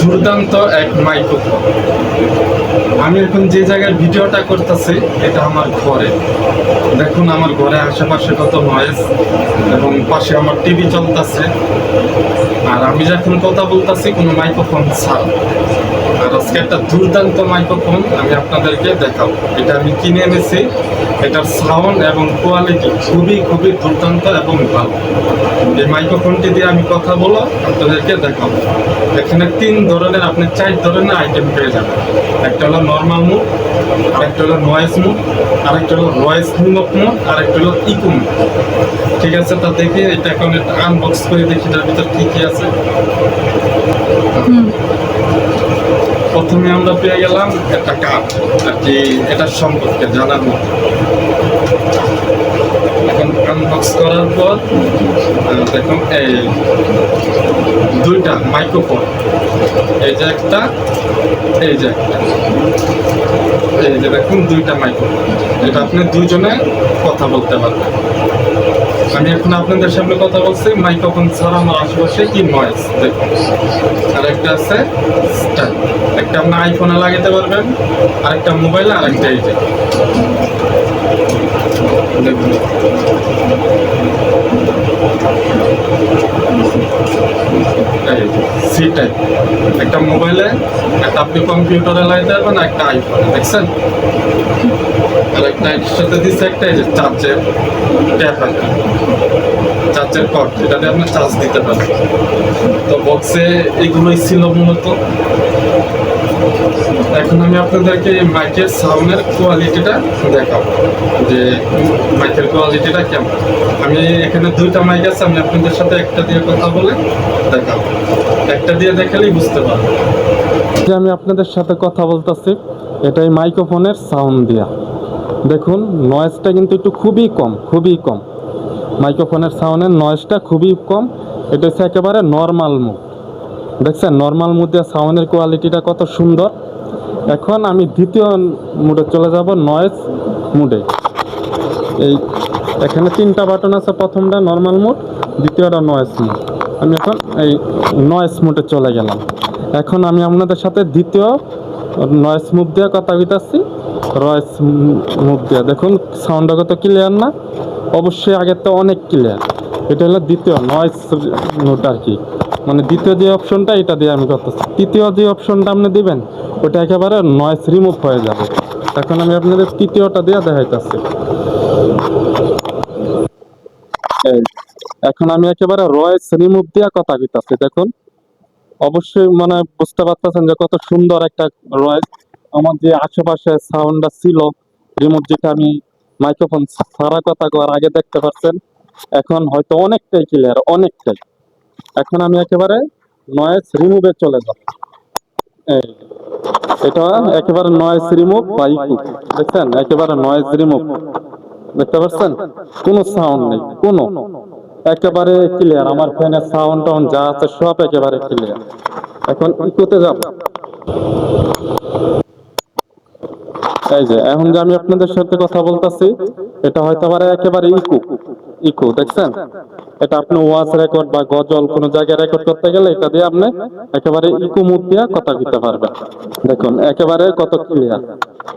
দুর্দান্ত এক মাইক্রোফোন আমি এখন যে জায়গায় ভিডিওটা করতেছি, এটা আমার ঘরে। দেখুন, আমার ঘরে আশেপাশে কত নয়েজ এবং পাশে আমার টিভি চলতেছে। আর আমি যখন কথা বলতেছি, কোনো মাইক্রোফোন ছাড়া। আর আজকে একটা দুর্দান্ত মাইক্রোফোন আমি আপনাদেরকে দেখাবো। এটা আমি কিনে এনেছি এটার সাউন্ড এবং কোয়ালিটি খুবই খুবই দুর্দান্ত এবং ভালো। এই মাইক্রোফোনটি দিয়ে আমি কথা বলো আপনাদেরকে দেখাবো। এখানে তিন ধরনের, আপনি চার ধরনের আইটেম পেয়ে যাবেন। একটা হলো নর্মাল মুড আরেকটা হলো নয়েজ মুড আরেকটা হলো নিমক মুড আরেকটা হলো ইকো ঠিক আছে, তা দেখি, এটা এখন আনবক্স করে দেখি তার ভিতর কি কি আছে। প্রথমে আমরা পেয়ে গেলাম একটা কার্ড আর কি এটার সম্পর্কে জানার মতো। এখন আনবক্স করার পর দেখুন, এই দুইটা মাইক্রোফোন এই যে একটা, এই যে একটা। এই যে দেখুন, দুইটা মাইক্রোফোন এটা আপনি দুইজনে কথা বলতে পারবেন। আমি এখন আপনাদের সামনে কথা বলছি। মাইক্রোফোন ছাড়া আমার আশেপাশে কি নয়েজ দেখুন। আর একটা আছে একটা আপনি আইফোনে লাগাতে পারবেন আর একটা মোবাইলে আরেকটা এই যে। দেখুন। সি টাইপ একটা মোবাইলে একটা আপনি কম্পিউটারে লাগাতে পারবেন আর একটা আইফোনে দেখছেন? আর একটা দিচ্ছে একটা এই যে চার্জের ট্যাপ আছে। চার্জের কট এটা দিয়ে আপনি চার্জ দিতে পারেন তো বক্সে এগুলোই ছিল মূলত। এখন আমি আপনাদেরকে মাইকের সাউন্ডের কোয়ালিটিটা দেখাবো, যে মাইকের কোয়ালিটিটা কেমন। আমি এখানে দুইটা মাইক আছে, আমি আপনাদের সাথে একটা দিয়ে কথা বলে দেখাবো। একটা দিয়ে দেখালেই বুঝতে পারব যে আমি আপনাদের সাথে কথা বলতেছি, এটাই মাইক্রোফোনের সাউন্ড দিয়া। দেখুন নয়েজটা কিন্তু একটু খুবই কম খুবই কম। মাইক্রোফোনের সাউন্ডের নয়েজটা খুবই কম। এটা হচ্ছে একেবারে নর্মাল মুড দেখছেন? নর্মাল মুডে সাউন্ডের কোয়ালিটিটা কত সুন্দর। এখন আমি দ্বিতীয় মুডে চলে যাব নয়েজ মুডে এই এখানে তিনটা বাটন আছে, প্রথমটা নর্মাল মুড দ্বিতীয়টা নয়েজ মুড আমি এখন এই নয়েজ মুডে চলে গেলাম। এখন আমি আপনাদের সাথে দ্বিতীয় নয়েজ মুভ দিয়ে কথা কইতাছি রয়েস মুভ দিয়ে দেখুন, সাউন্ডটা কত ক্লিয়ার না? অবশ্যই আগের তো অনেক ক্লিয়ার এটা হলো দ্বিতীয় নয়েজ নোট আর কি। মানে দ্বিতীয় যে অপশনটা এটা দিয়ে আমি করতেছি। তৃতীয় যে অপশনটা আপনি দিবেন, ওটা একেবারে নয়েজ রিমুভ হয়ে যাবে। এখন আমি আপনাদের তৃতীয়টা দিয়ে দেখাইতেছি। এখন আমি একেবারে রয়েস রিমুভ দিয়ে কথা কইতাছি, দেখুন। অবশ্যই মানে বুঝতে পারতেছেন যে কত সুন্দর একটা রয়েস আমার যে আশেপাশে সাউন্ডটা ছিল রিমুভ যেটা আমি মাইক্রোফোন সারা কথা করার আগে দেখতে পাচ্ছেন এখন হয়তো অনেকটাই ক্লিয়ার অনেকটাই। এখন আমি একেবারে নয়েজ রিমুভে চলে যাব। এটা একেবারে নয়েজ রিমুভ বা দেখছেন? একেবারে নয়েজ রিমুভ দেখতে পাচ্ছেন কোনো সাউন্ড নেই, কোনো। একেবারে ক্লিয়ার আমার ফ্যানের সাউন্ড টাউন যা আছে সব একেবারে ক্লিয়ার এখন ইকোতে যাব। এই যে, এখন যে আমি আপনাদের সাথে কথা বলতেছি, এটা হয়তো আমার একেবারে ইকো ইকো, দেখছেন? এটা আপনি ওয়াজ রেকর্ড বা গজল কোন জায়গায় রেকর্ড করতে গেলে এটা দিয়ে আপনি একেবারে ইকো মুভ দিয়ে কথা কইতে পারবেন। দেখুন, একেবারে কত ক্লিয়ার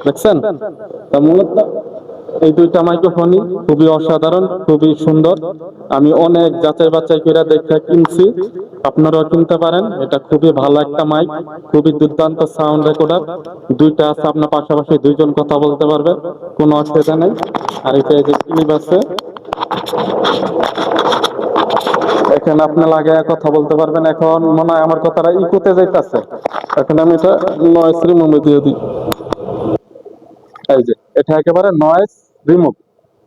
দেখছেন? তা মূলত এই দুইটা মাইক্রোফোনই খুবই অসাধারণ, খুবই সুন্দর। আমি অনেক যাচাই বাছাই করে দেখে কিনছি। আপনারাও কিনতে পারেন। এটা খুবই ভালো একটা মাইক, খুবই দুর্দান্ত সাউন্ড রেকর্ডার। দুইটা আছে, আপনার পাশাপাশি দুইজন কথা বলতে পারবে, কোনো অসুবিধা নেই। আর এটা এই যে ক্লিপ আছে। এখানে আপনি লাগায় কথা বলতে পারবেন। এখন মনে হয় আমার কথাটা ইকোতে যাইতাছে। এখন আমি এটা নয়েস রিমুভে দিয়ে দিই। এটা একেবারে নয়েজ রিমুভ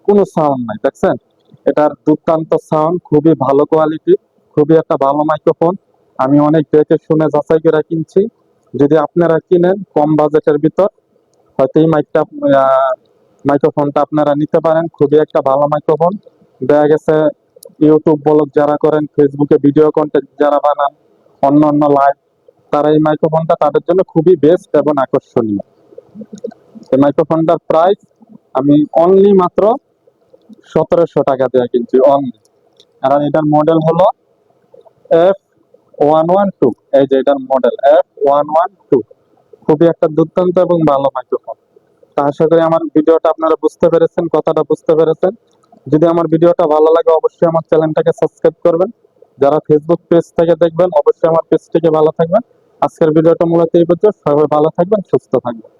কোনো সাউন্ড নাই, দেখছেন? এটার দুর্দান্ত সাউন্ড খুবই ভালো কোয়ালিটি খুবই একটা ভালো মাইক্রোফোন আমি অনেক দেখে শুনে যাচাই করে কিনছি। যদি আপনারা কিনেন, কম বাজেটের ভিতর, হয়তো এই মাইকটা মাইক্রোফোনটা আপনারা নিতে পারেন। খুবই একটা ভালো মাইক্রোফোন দেখা গেছে ইউটিউব ব্লগ যারা করেন ফেসবুকে ভিডিও কন্টেন্ট যারা বানান অন্য অন্য লাইভ তারা এই মাইক্রোফোনটা তাদের জন্য খুবই বেস্ট এবং আকর্ষণীয়। এই মাইক্রোফোনটার প্রাইস আমি অনলি মাত্র সতেরোশো টাকা দিয়ে কিনছি অনলি আর এটার মডেল হলো এফ ওয়ান ওয়ান টু এই যে এটার model F one one two খুবই একটা দুর্দান্ত এবং ভালো মাইক্রোফোন তা আশা করি আমার ভিডিওটা আপনারা বুঝতে পেরেছেন, কথাটা বুঝতে পেরেছেন। যদি আমার ভিডিওটা ভালো লাগে, অবশ্যই আমার চ্যানেলটাকে সাবস্ক্রাইব করবেন। যারা ফেসবুক পেজ থেকে দেখবেন, অবশ্যই আমার পেজটিকে ভালো থাকবেন। আজকের ভিডিওটা মূলত এই পর্যন্ত। সবাই ভালো থাকবেন, সুস্থ থাকবেন।